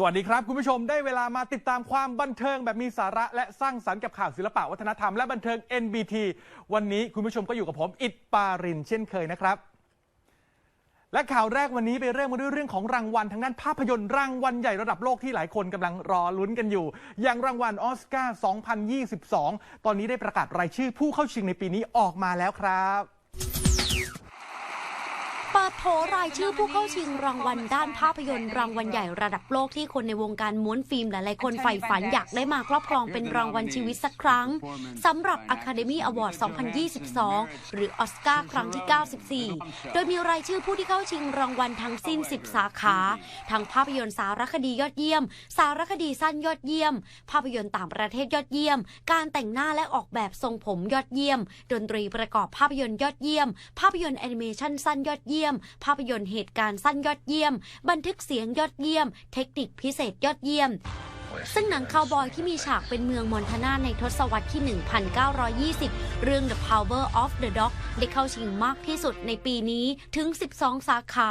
สวัสดีครับ คุณผู้ชมได้เวลามาติดตามความบันเทิงแบบมีสาระและสร้างสรรค์กับข่าวศิลปะวัฒนธรรมและบันเทิง NBT วันนี้คุณผู้ชมก็อยู่กับผมอิดปารินเช่นเคยนะครับ และข่าวแรกวันนี้ไปเริ่มมาด้วยเรื่องของรางวัลทางด้านภาพยนตร์รางวัลใหญ่ระดับโลกที่หลายคนกำลังรอลุ้นกันอยู่ อย่างรางวัลออสการ์ 2022 ตอนนี้ได้ประกาศรายชื่อผู้เข้าชิงในปีนี้ออกมาแล้วครับ เปิดโผรายชื่อผู้เข้าชิงรางวัลด้านภาพยนตร์รางวัลใหญ่ระดับโลกที่คนในวงการม้วนฟิล์มหลายๆคนใฝ่ฝันอยากได้มาครอบครองเป็นรางวัลชีวิตสักครั้งสำหรับ Academy Award 2022 หรือออสการ์ครั้งที่ 94 โดยมีรายชื่อผู้ที่เข้าชิงรางวัลทั้งสิ้น 10 สาขา ทั้งภาพยนตร์สารคดียอดเยี่ยม สารคดีสั้นยอดเยี่ยม ภาพยนตร์ต่างประเทศยอดเยี่ยม การแต่งหน้าและออกแบบทรงผมยอดเยี่ยม ดนตรีประกอบภาพยนตร์ยอดเยี่ยม ภาพยนตร์แอนิเมชันสั้นยอดเยี่ยมภาพยนตร์เหตุการณ์สั้นยอดเยี่ยม บันทึกเสียงยอดเยี่ยม เทคนิคพิเศษยอดเยี่ยมซึ่งหนังคาวบอยที่มีฉากเป็นเมืองมอนทานาในทศวรรษที่ 1920 เรื่อง The Power of the Dog ได้เข้าชิงมากที่สุดในปีนี้ถึง 12 สาขา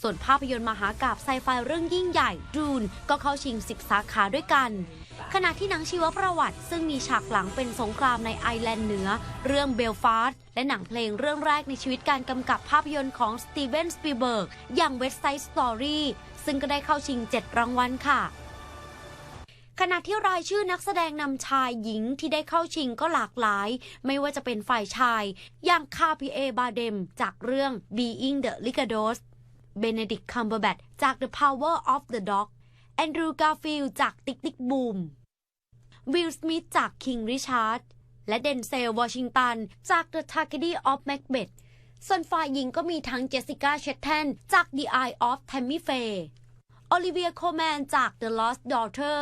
ส่วนภาพยนตร์มหากาบไซไฟเรื่องยิ่งใหญ่ดูนก็เข้าชิง 10 สาขาด้วยกัน ขณะที่หนังชีวประวัติ ซึ่งมีฉากหลังเป็นสงครามในไอร์แลนด์เหนือ เรื่องเบลฟาสต์และหนังเพลงเรื่องแรกในชีวิตการกำกับภาพยนตร์ของสตีเวนสปีเบิร์กอย่าง West Side Story ซึ่งก็ได้เข้าชิง 7 รางวัลค่ะขณะที่รายชื่อนักแสดงนำชายหญิงที่ได้เข้าชิงก็หลากหลาย ไม่ว่าจะเป็นฝ่ายชาย อย่างคาพีเอบาเดม จากเรื่อง Being the Ligados เบเนดิกคัมเบอร์แบทจาก The Power of the Dog แอนดรูกาฟิลจากติ๊กติ๊กบูม วิล สมิธจาก King Richard และเดนเซล วอชิงตัน จาก The Tragedy of Macbeth ส่วนฝ่ายหญิงก็มีทั้งเจสสิก้า เชตแทน จาก The Eye of Tammy Faye โอลิเวีย โคแมน จาก The Lost Daughter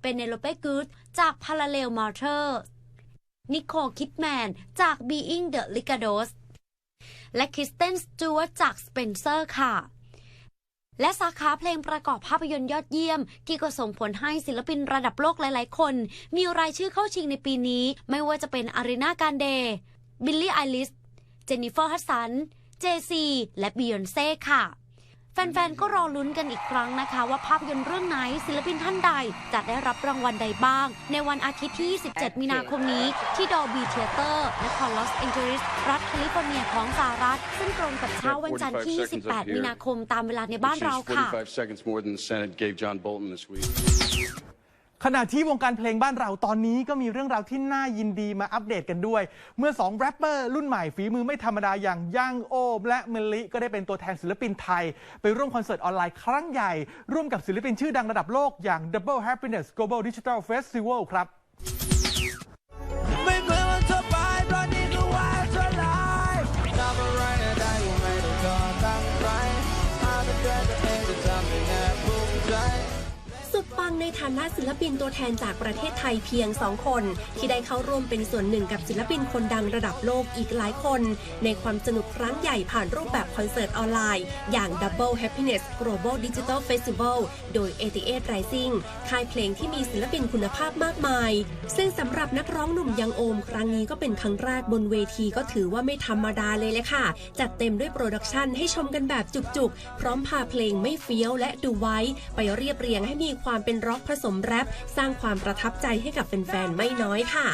เปนเนโลเปกูดจาก Parallel Mothers นิโคลคิดแมน จาก Being the Ligados และคริสเตนสจวตจาก Spencer ค่ะ และสาขาเพลงประกอบภาพยนตร์ยอดเยี่ยม ที่ก็ส่งผลให้ศิลปินระดับโลกหลาย ๆ คน มีรายชื่อเข้าชิงในปีนี้ ไม่ว่าจะเป็นอารีนาการเดย์บิลลี่ไอลิสเจนนิเฟอร์ฮัสสันเจซีและบิยอนเซ่ค่ะ แฟนๆ ก็รอลุ้นกันอีกครั้งนะคะ ว่าภาพยนตร์เรื่องไหนศิลปินท่านใด จะได้รับรางวัลใดบ้าง ในวันอาทิตย์ที่27มีนาคมนี้ ที่ดอบีเทเตอร์นครลอสแองเจลิส รัฐแคลิฟอร์เนียของสหรัฐ ซึ่งตรงกับเช้าวันจันทร์ที่28มีนาคมตามเวลาในบ้าน which เรา is ค่ะ ขณะที่วงการเพลงบ้านเราตอนนี้ก็มีเรื่องราวที่น่ายินดีมาอัปเดตกันด้วย เมื่อ2แรปเปอร์รุ่นใหม่ฝีมือไม่ธรรมดาอย่างย่างโอม และเมลิก็ได้เป็นตัวแทนศิลปินไทย ไปร่วมคอนเสิร์ตออนไลน์ครั้งใหญ่ ร่วมกับศิลปินชื่อดังระดับโลกอย่าง Double Happiness Global Digital Festival ครับ ฐานะศิลปินตัวแทนจากประเทศไทยเพียง 2 คน ที่ได้เข้าร่วมเป็นส่วนหนึ่งกับศิลปินคนดังระดับโลกอีกหลายคน ในความสนุกครั้งใหญ่ผ่านรูปแบบคอนเสิร์ตออนไลน์ อย่าง Double Happiness Global Digital Festival โดย 88 Rising ค่ายเพลงที่มีศิลปินคุณภาพมากมาย ซึ่งสำหรับนักร้องหนุ่มยังโอม ครั้งนี้ก็เป็นครั้งแรกบนเวทีก็ถือว่าไม่ธรรมดาเลยเลยค่ะ จัดเต็มด้วยโปรดักชันให้ชมกันแบบจุกๆ พร้อมพาเพลงไม่เฟี้ยวและดูไว้ ไปเรียบเรียงให้มีความเป็นร็อกผสมแรปสร้างความประทับใจให้กับแฟนๆไม่น้อยค่ะ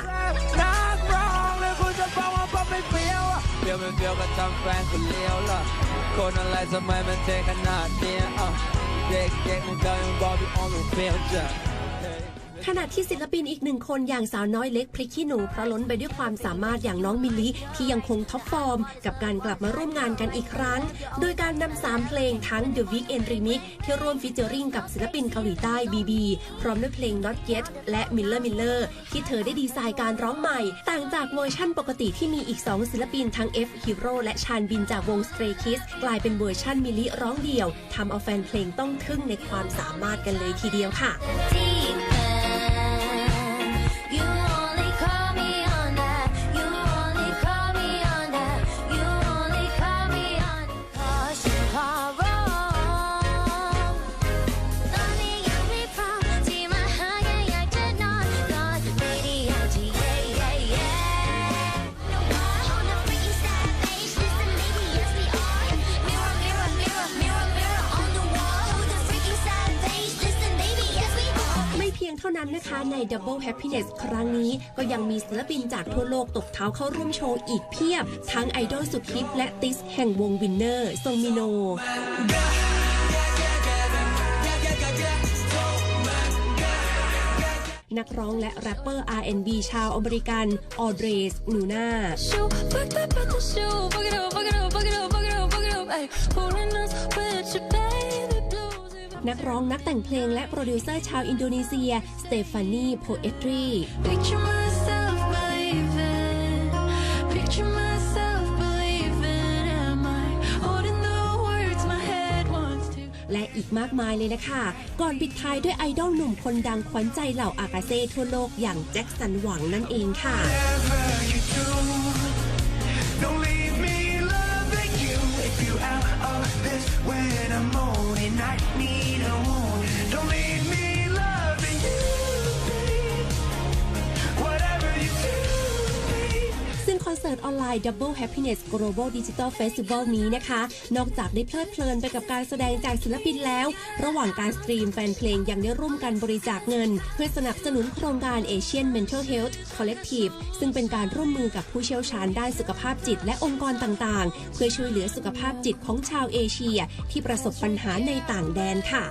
เดียวอะเฟี้ยวไม่เฟี้ยวก็ทำแฟนคนเลี้ยวล่ะคนอะไรทำไมมันเทขนาดเนี้ยอะเด็กๆมันเดินบอกพี่ออมมันเฟลจ้ะ ขณะที่ศิลปินอีกหนึ่งคนอย่างสาวน้อยเล็กพริกขี้หนูเพราะล้นไปด้วยความสามารถอย่างน้องมิลลิที่ยังคงท็อปฟอร์ม กับการกลับมาร่วมงานกันอีกครั้ง โดยการนำสามเพลงทั้ง The Weekend Remix ที่ร่วมฟิชเจอริงกับศิลปินเกาหลีใต้ BB พร้อมด้วยเพลง Not Yet และ Miller Miller ที่เธอได้ดีไซน์การร้องใหม่ ต่างจากเวอร์ชั่นปกติที่มีอีก 2 ศิลปินทั้ง F Hero และชานบินจากวง Stray Kids กลายเป็นเวอร์ชั่นมิลลิร้องเดี่ยวทำเอาแฟนเพลงต้องทึ่งในความสามารถกันเลยทีเดียวค่ะ เท่านั้นนะคะใน Double Happiness ครั้งนี้ก็ยังมีศิลปินจากทั่วโลกตบเท้าเข้าร่วมโชว์อีกเพียบ ทั้งไอดอลสุดฮิตและติสแห่งวงวินเนอร์ทรงมิโนนักร้องและแรปเปอร์ R&B ชาวอเมริกัน ออเดรส นูนา Pulling us with your baby blues. นักร้องนักแต่งเพลงและโปรดิวเซอร์ชาวอินโดนีเซีย สเตฟานีโพเอตรี Picture myself believing. Picture myself believing. Am I holding the words my head wants to? และอีกมากมายเลยนะคะ ก่อนปิดท้ายด้วยไอดอลหนุ่มคนดังขวัญใจเหล่าอากาเซ่ทั่วโลกอย่างแจ็คสันหวังนั่นเองค่ะ Don't leave me loving you if you out this when I'm moaning. I need a wound. Don't leave me loving you, คอนเสิร์ตออนไลน์ Double Happiness Global Digital Festival นี้นะคะ นอกจากได้เพลิดเพลินไปกับการแสดงจากศิลปินแล้ว ระหว่างการสตรีมแฟนเพลงยังได้ร่วมกันบริจาคเงิน เพื่อสนับสนุนโครงการ Asian Mental Health Collective ซึ่งเป็นการร่วมมือกับผู้เชี่ยวชาญด้านสุขภาพจิตและองค์กรต่างๆ เพื่อช่วยเหลือสุขภาพจิตของชาวเอเชีย ที่ประสบปัญหาในต่างแดนค่ะ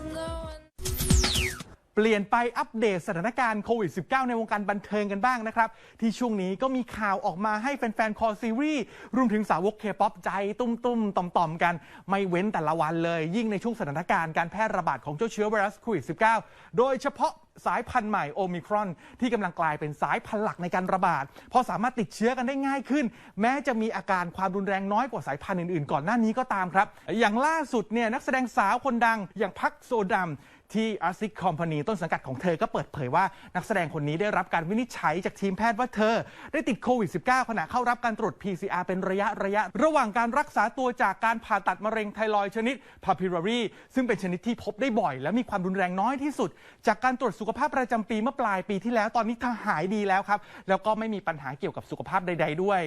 เปลี่ยนไปอัปเดตสถานการณ์โควิด -19 ในวงการบันเทิงกันบ้างนะครับ ที่ช่วงนี้ก็มีข่าวออกมาให้แฟนๆ คอซีรีส์รวมถึงสาวกเคป๊อปใจตุ้มๆ ต่อมๆ กัน ไม่เว้นแต่ละวันเลย ยิ่งในช่วงสถานการณ์การแพร่ระบาดของเจ้าเชื้อไวรัสโควิด -19 โดยเฉพาะสายพันธุ์ใหม่โอมิครอน ที่กำลังกลายเป็นสายพันธุ์หลักในการระบาด เพราะสามารถติดเชื้อกันได้ง่ายขึ้น แม้จะมีอาการความรุนแรงน้อยกว่าสายพันธุ์อื่นๆ ก่อนหน้านี้ก็ตามครับ อย่างล่าสุดเนี่ยนักแสดงสาวคนดังอย่างพักโซดัม ที่ a r s i c Company ต้นสังกัดของเธอก็เปิดเผยว่านักแสดงคนนี้ได้รับการวินิจฉัยจากทีมแพทย์ว่าเธอ ได้ติดโควิด -19 ขณะเข้ารับการตรวจ PCR เป็นระยะระยะ ระหว่างการรักษาตัวจากการผ่าตัดมะเร็งไทรอยชนิด papillary ซึ่งเป็นชนิดที่พบได้บ่อย และมีความรุนแรงน้อยที่สุด จากการตรวจสุขภาพประจำปีเมื่อปลายปีที่แล้วตอนนี้เธอหายดีแล้วครับแล้วก็ไม่มีปัญหาเกี่ยวกับสุขภาพใด ๆ ด้วย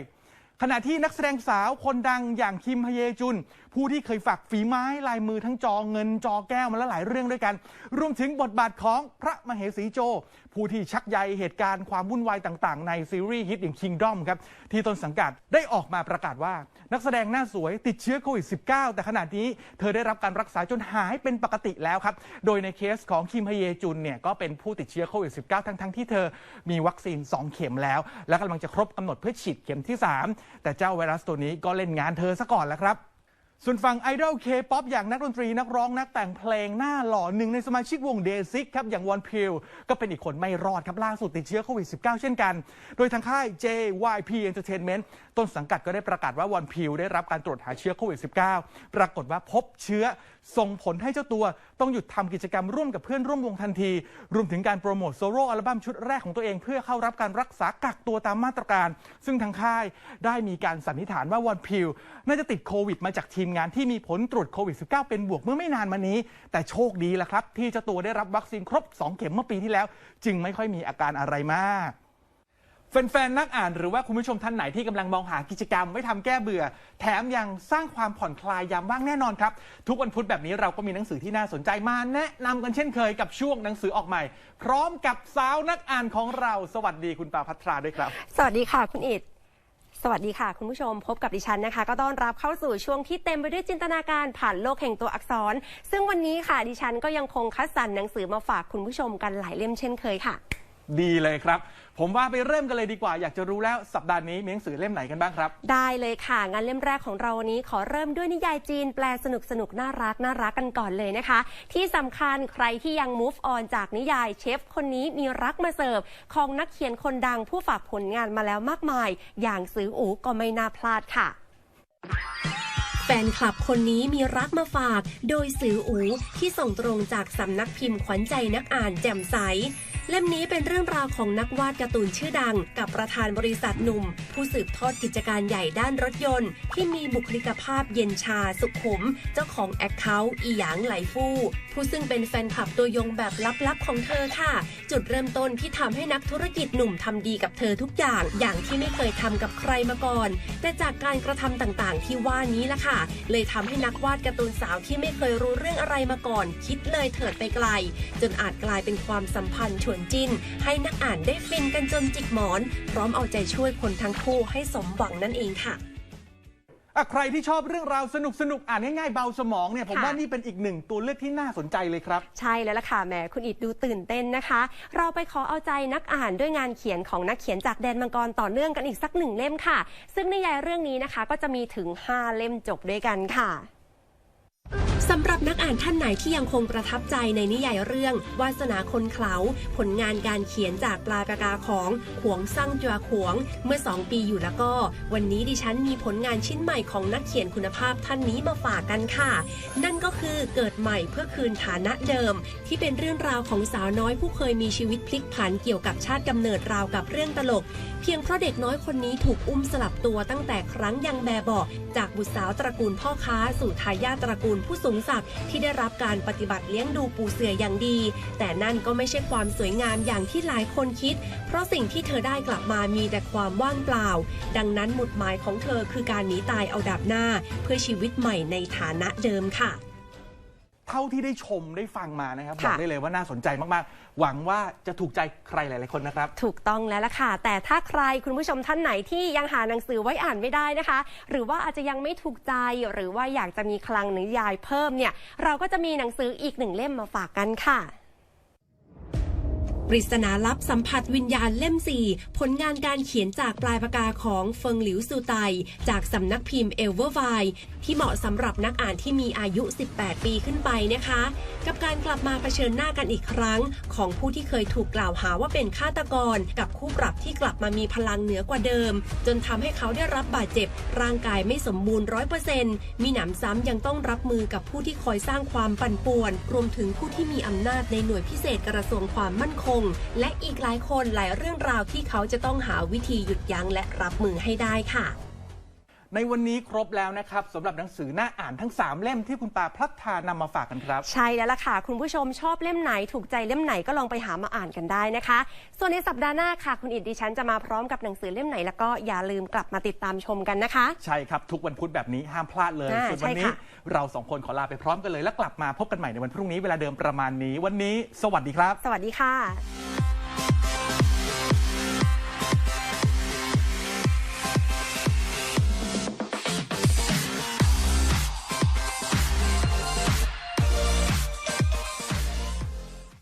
ขณะที่นักแสดงสาวคนดังอย่างคิมฮเยจุน ผู้ที่เคยฝากฝีไม้ลายมือทั้งจอเงินจอแก้วมาแล้วหลายเรื่องด้วยกัน รวมถึงบทบาทของพระมเหสีโจ ผู้ที่ชักใยเหตุการณ์ความวุ่นวายต่างๆ ในซีรีส์ฮิตอย่าง Kingdom ครับที่ต้นสังกัดได้ออกมาประกาศว่า นักแสดงหน้าสวยติดเชื้อโควิด -19 แต่ขณะนี้เธอได้รับการรักษาจนหายเป็นปกติแล้วครับ โดยในเคสของคิมฮเยจุนเนี่ยก็เป็นผู้ติดเชื้อโควิด -19 ทั้งๆที่เธอมีวัคซีน 2 เข็มแล้ว และกำลังจะครบกำหนดเพื่อฉีดเข็มที่ 3แต่เจ้าไวรัสตัวนี้ก็เล่นงานเธอซะก่อนแล้วครับ ส่วนฝั่งไอดอลเคป๊อปอย่างนักดนตรีนักร้องนักแต่งเพลงหน้าหล่อหนึ่งในสมาชิกวงเดซิกครับ อย่างวอนพิวก็เป็นอีกคนไม่รอดครับล่าสุดติดเชื้อโควิด -19 เช่นกัน โดยทางค่าย JYP Entertainment ต้นสังกัดก็ได้ประกาศว่าวอนพิวได้รับการตรวจหาเชื้อโควิด -19 ปรากฏว่าพบเชื้อส่งผลให้เจ้าตัวต้องหยุดทำกิจกรรมร่วมกับเพื่อนร่วมวงทันที รวมถึงการโปรโมทโซโล่อัลบั้มชุดแรกของตัวเอง เพื่อเข้ารับการรักษากักตัวตามมาตรการ ซึ่งทางค่ายได้มีการสันนิษฐานว่าวอนพิลน่าจะติดโควิดมาจากทีมงานที่มีผลตรวจโควิด -19 เป็นบวกเมื่อไม่นานมานี้ แต่โชคดีแหละครับ ที่เจ้าตัวได้รับวัคซีนครบ 2 เข็มเมื่อปีที่แล้ว จึงไม่ค่อยมีอาการอะไรมาก แฟนๆ นักอ่านหรือว่าคุณผู้ชมท่านไหนที่กำลังมองหากิจกรรมไว้ทำแก้เบื่อ แถมยังสร้างความผ่อนคลายยามว่างแน่นอนครับ ทุกวันพุธแบบนี้เราก็มีหนังสือที่น่าสนใจมาแนะนำกันเช่นเคยกับช่วงหนังสือออกใหม่ พร้อมกับสาวนักอ่านของเราสวัสดีคุณปาพัทราด้วยครับ สวัสดีค่ะคุณอิดสวัสดีค่ะ คุณผู้ชมพบกับดิฉันนะคะ ก็ต้อนรับเข้าสู่ช่วงที่เต็มไปด้วยจินตนาการผ่านโลกแห่งตัวอักษร ซึ่งวันนี้ค่ะดิฉันก็ยังคงคัดสรรหนังสือมาฝากคุณผู้ชมกันหลายเล่มเช่นเคยค่ะ ดีเลยครับ ผมว่าไปเริ่มกันเลยดีกว่า อยากจะรู้แล้วสัปดาห์นี้มีหนังสือเล่มไหนกันบ้างครับ ได้เลยค่ะงานเล่มแรกของเราวันนี้ขอเริ่มด้วยนิยายจีน แปลสนุกสนุกน่ารักน่ารักกันก่อนเลยนะคะ ที่สำคัญใครที่ยัง move on จากนิยายเชฟคนนี้มีรักมาเสิร์ฟของนักเขียนคนดังผู้ฝากผลงานมาแล้วมากมาย อย่างซื้ออูก็ไม่น่าพลาดค่ะ แฟนคลับคนนี้มีรักมาฝาก โดยสื่ออูที่ส่งตรงจากสำนักพิมพ์ขวัญใจนักอ่านแจ่มใสเล่มนี้เป็นเรื่องราวของนักวาดการ์ตูนชื่อดัง กับประธานบริษัทหนุ่ม ผู้สืบทอดกิจการใหญ่ด้านรถยนต์ ที่มีบุคลิกภาพเย็นชาสุขุม เจ้าของแอคเคาท์อีหยางไหลฟู่ผู้ซึ่งเป็นแฟนคลับตัวยงแบบลับๆของเธอค่ะ จุดเริ่มต้นที่ทำให้นักธุรกิจหนุ่มทำดีกับเธอทุกอย่าง อย่างที่ไม่เคยทำกับใครมาก่อน แต่จากการกระทำต่างๆ ที่ว่านี้ล่ะค่ะเลยทำให้นักวาดการ์ตูนสาวที่ไม่เคยรู้เรื่องอะไรมาก่อน คิดเลยเถิดไปไกล จนอาจกลายเป็นความสัมพันธ์ชวนจิ้น ให้นักอ่านได้ฟินกันจนจิกหมอน พร้อมเอาใจช่วยคนทั้งคู่ให้สมหวังนั่นเองค่ะ อะใครที่ชอบเรื่องราวสนุกสนุกๆอ่านง่ายๆเบาสมองเนี่ยผมค่ะ ว่านี่เป็นอีกหนึ่งตัวเลือกที่น่าสนใจเลยครับ ใช่แล้วล่ะค่ะแหมคุณอิดดูตื่นเต้นนะคะ เราไปขอเอาใจนักอ่านด้วยงานเขียนของนักเขียนจากแดนมังกรต่อเนื่องกันอีกสักหนึ่งเล่มค่ะ ซึ่งนิยายเรื่องนี้นะคะก็จะมีถึง 5 เล่มจบด้วยกันค่ะ สำหรับนักอ่านท่านไหนที่ยังคงประทับใจในนิยายเรื่อง วาสนาคนเขาผลงานการเขียนจากปลายปากกาของขวงซั่งจัวขวง เมื่อ 2 ปีอยู่แล้วก็ วันนี้ดิฉันมีผลงานชิ้นใหม่ของนักเขียนคุณภาพท่านนี้มาฝากกันค่ะ นั่นก็คือเกิดใหม่เพื่อคืนฐานะเดิม ที่เป็นเรื่องราวของสาวน้อยผู้เคยมีชีวิตพลิกผันเกี่ยวกับชาติกำเนิดราวกับเรื่องตลก เพียงเพราะเด็กน้อยคนนี้ถูกอุ้มสลับตัวตั้งแต่ครั้งยังแบบเบาะจากบุตรสาวตระกูลพ่อค้าสู่ทายาทตระกูลผู้สูงศักดิ์ที่ได้รับการปฏิบัติเลี้ยงดูปูเสืออย่างดี แต่นั่นก็ไม่ใช่ความสวยงามอย่างที่หลายคนคิด เพราะสิ่งที่เธอได้กลับมามีแต่ความว่างเปล่า ดังนั้นหมุดหมายของเธอคือการหนีตายเอาดาบหน้า เพื่อชีวิตใหม่ในฐานะเดิมค่ะ เท่าที่ได้ชมได้ฟังมานะครับบค่ะ อกได้เลยว่าน่าสนใจมากๆ หวังว่าจะถูกใจใครหลาย ๆ คนนะครับ ถูกต้องแล้วล่ะค่ะ แต่ถ้าใครคุณผู้ชมท่านไหนที่ยังหาหนังสือไว้อ่านไม่ได้นะคะ หรือว่าอาจจะยังไม่ถูกใจหรือว่าอยากจะมีคลังนิยายเพิ่มเนี่ย เราก็จะมีหนังสืออีกหนึ่งเล่มมาฝากกันค่ะ ปริศนาลับสัมผัสวิญญาณเล่ม 4 ผลงานการเขียนจากปลายปากกาของเฟิงหลิวซูไต จากสำนักพิมพ์เอลเวอร์ไวที่เหมาะสำหรับนักอ่านที่มีอายุ 18 ปีขึ้นไปนะคะ กับการกลับมาเผชิญหน้ากันอีกครั้ง ของผู้ที่เคยถูกกล่าวหาว่าเป็นฆาตกร กับคู่ปรับที่กลับมามีพลังเหนือกว่าเดิม จนทำให้เขาได้รับบาดเจ็บ ร่างกายไม่สมบูรณ์ร้อยเปอร์เซ็นต์มีหนำซ้ำยังต้องรับมือกับผู้ที่คอยสร้างความปั่นป่วน รวมถึงผู้ที่มีอำนาจในหน่วยพิเศษกระทรวงความมั่นคงและอีกหลายคนหลายเรื่องราวที่เขาจะต้องหาวิธีหยุดยั้งและรับมือให้ได้ค่ะ ในวันนี้ครบแล้วนะครับสำหรับหนังสือน่าอ่านทั้ง 3 เล่มที่คุณปาพลัดทานำมาฝากกันครับ ใช่แล้วล่ะค่ะ คุณผู้ชมชอบเล่มไหนถูกใจเล่มไหนก็ลองไปหามาอ่านกันได้นะคะ ส่วนในสัปดาห์หน้าค่ะ คุณอิดดิฉันจะมาพร้อมกับหนังสือเล่มไหน แล้วก็อย่าลืมกลับมาติดตามชมกันนะคะ ใช่ครับ ทุกวันพุธแบบนี้ห้ามพลาดเลยอ่าส่วนวันใช่นี้ ค่ะ เราสองคนขอลาไปพร้อมกันเลยแล้วกลับมาพบกันใหม่ในวันพรุ่งนี้เวลาเดิมประมาณนี้ วันนี้ สวัสดีครับ สวัสดีค่ะ